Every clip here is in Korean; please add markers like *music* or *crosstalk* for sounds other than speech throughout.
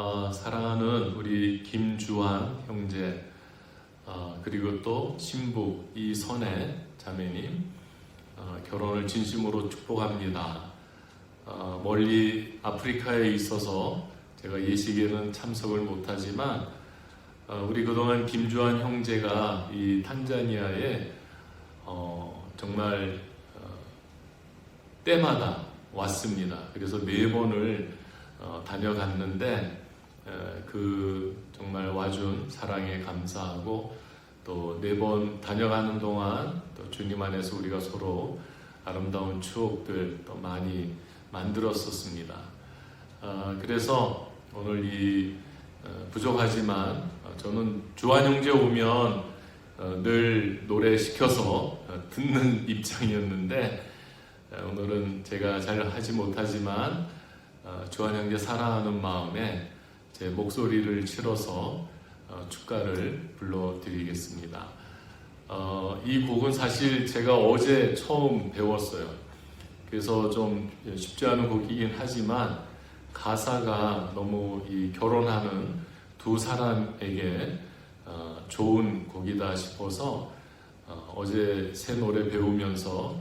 어, 사랑하는 우리 김주환 형제 어, 그리고 또 신부 이선혜 자매님 어, 결혼을 진심으로 축복합니다. 어, 멀리 아프리카에 있어서 제가 예식에는 참석을 못하지만 어, 우리 그동안 김주환 형제가 이 탄자니아에 어, 정말 어, 때마다 왔습니다. 그래서 네 번을 어, 다녀갔는데 에, 그 정말 와준 사랑에 감사하고 또 네 번 다녀가는 동안 또 주님 안에서 우리가 서로 아름다운 추억들 또 많이 만들었었습니다. 어, 그래서 오늘 이 어, 부족하지만 어, 저는 주한 형제 오면 어, 늘 노래 시켜서 어, 듣는 *laughs* 입장이었는데 어, 오늘은 제가 잘 하지 못하지만 어, 주한 형제 사랑하는 마음에 제 목소리를 실어서 어, 축가를 불러드리겠습니다. 어, 이 곡은 사실 제가 어제 처음 배웠어요. 그래서 좀 쉽지 않은 곡이긴 하지만 가사가 너무 이 결혼하는 두 사람에게 어, 좋은 곡이다 싶어서 어, 어제 새 노래 배우면서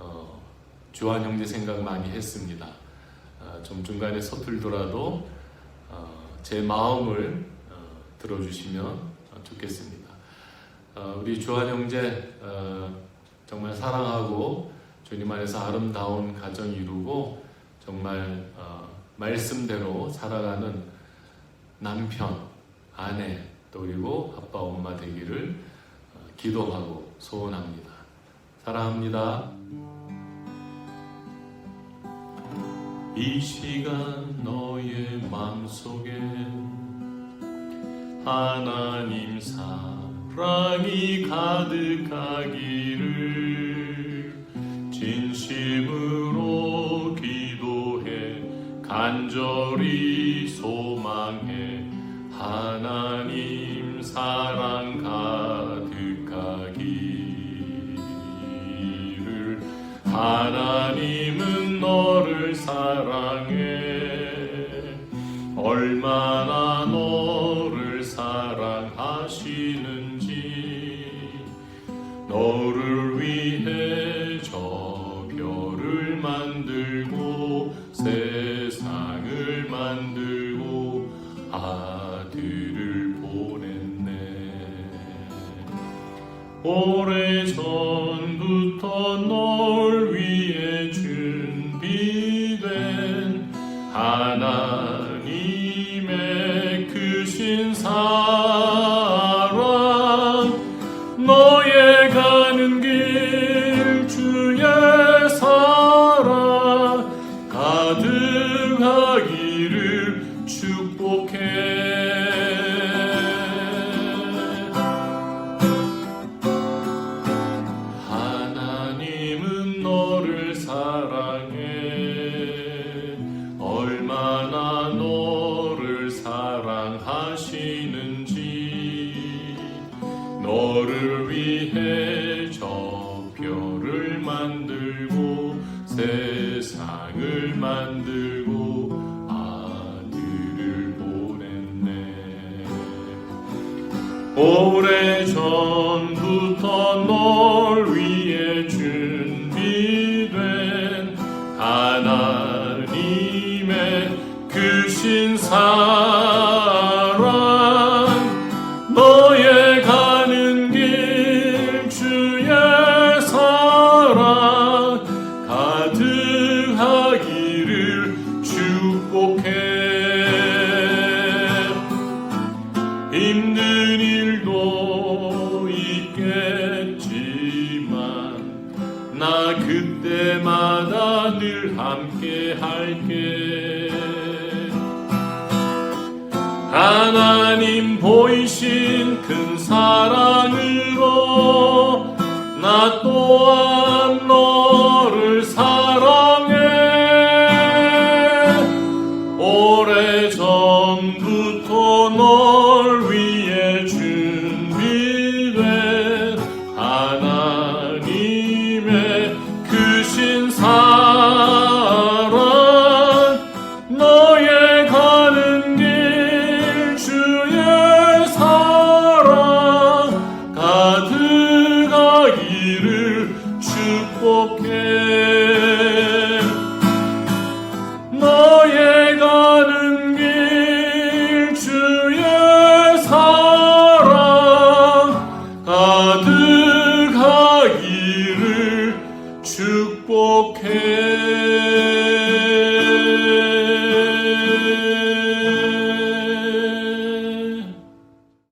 어, 주한 형제 생각 많이 했습니다. 어, 좀 중간에 서툴더라도 어, 제 마음을 어, 들어주시면 어, 좋겠습니다. 어, 우리 주한 형제 어, 정말 사랑하고 주님 안에서 아름다운 가정 이루고 정말 어, 말씀대로 살아가는 남편, 아내 또 그리고 아빠, 엄마 되기를 어, 기도하고 소원합니다. 사랑합니다. 이 시간 너의 마음속에 하나님 사랑이 가득하기를 진심으로 기도해 간절히 소망해 하나님 사랑 가득하기 하나님은 너를 사랑해. 얼마나 너를 사랑하시는지 너를 위해 저 별을 만들고 세상을 만들고 아들을 보냈네. 오래전 준비된 하나 만들고 세상을 만들고 아들을 보냈네. 오래 전부터 널 위해 준비된 하나님의 크신 사 나 그때마다 늘 함께 할게. 하나님 보이신 큰 사랑으로 나 또한 너를 사랑해. 오래전부터 널 위해 준비된 하나 Поки.